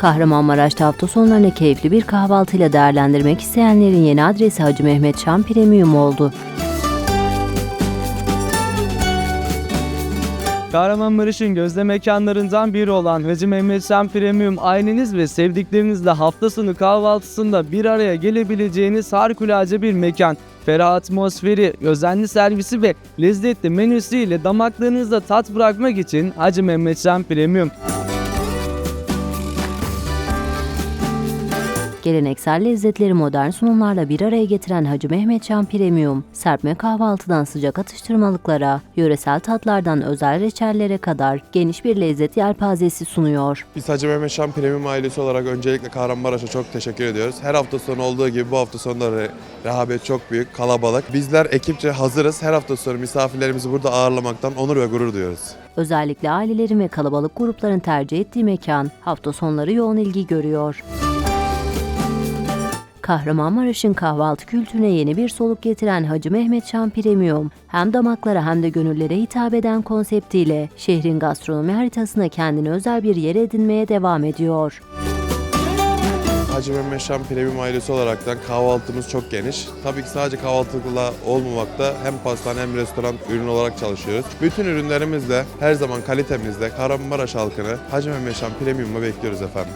Kahramanmaraş'ta hafta sonlarını keyifli bir kahvaltıyla değerlendirmek isteyenlerin yeni adresi Hacı Mehmet Şam Premium oldu. Kahramanmaraş'ın gözde mekanlarından biri olan Hacı Mehmet Şen Premium aileniz ve sevdiklerinizle hafta sonu kahvaltısında bir araya gelebileceğiniz harikulade bir mekan. Ferah atmosferi, özenli servisi ve lezzetli menüsüyle damaklarınızda tat bırakmak için Hacı Mehmet Şen Premium. Geleneksel lezzetleri modern sunumlarla bir araya getiren Hacı Mehmet Şam Premium, serpme kahvaltıdan sıcak atıştırmalıklara, yöresel tatlardan özel reçellere kadar geniş bir lezzet yelpazesi sunuyor. Biz Hacı Mehmet Şam Premium ailesi olarak öncelikle Kahramanmaraş'a çok teşekkür ediyoruz. Her hafta sonu olduğu gibi bu hafta sonu da re- rehabet çok büyük, kalabalık. Bizler ekipçe hazırız. Her hafta sonu misafirlerimizi burada ağırlamaktan onur ve gurur duyuyoruz. Özellikle ailelerin ve kalabalık grupların tercih ettiği mekan hafta sonları yoğun ilgi görüyor. Kahramanmaraş'ın kahvaltı kültürüne yeni bir soluk getiren Hacı Mehmet Şam Premium, hem damaklara hem de gönüllere hitap eden konseptiyle şehrin gastronomi haritasına kendine özel bir yer edinmeye devam ediyor. Hacı Mehmet Şam Premium ailesi olaraktan kahvaltımız çok geniş. Tabii ki sadece kahvaltılıkla olmamakta hem pastane hem restoran ürün olarak çalışıyoruz. Bütün ürünlerimizle her zaman kalitemizle Kahramanmaraş halkını Hacı Mehmet Şam Premium'a bekliyoruz efendim.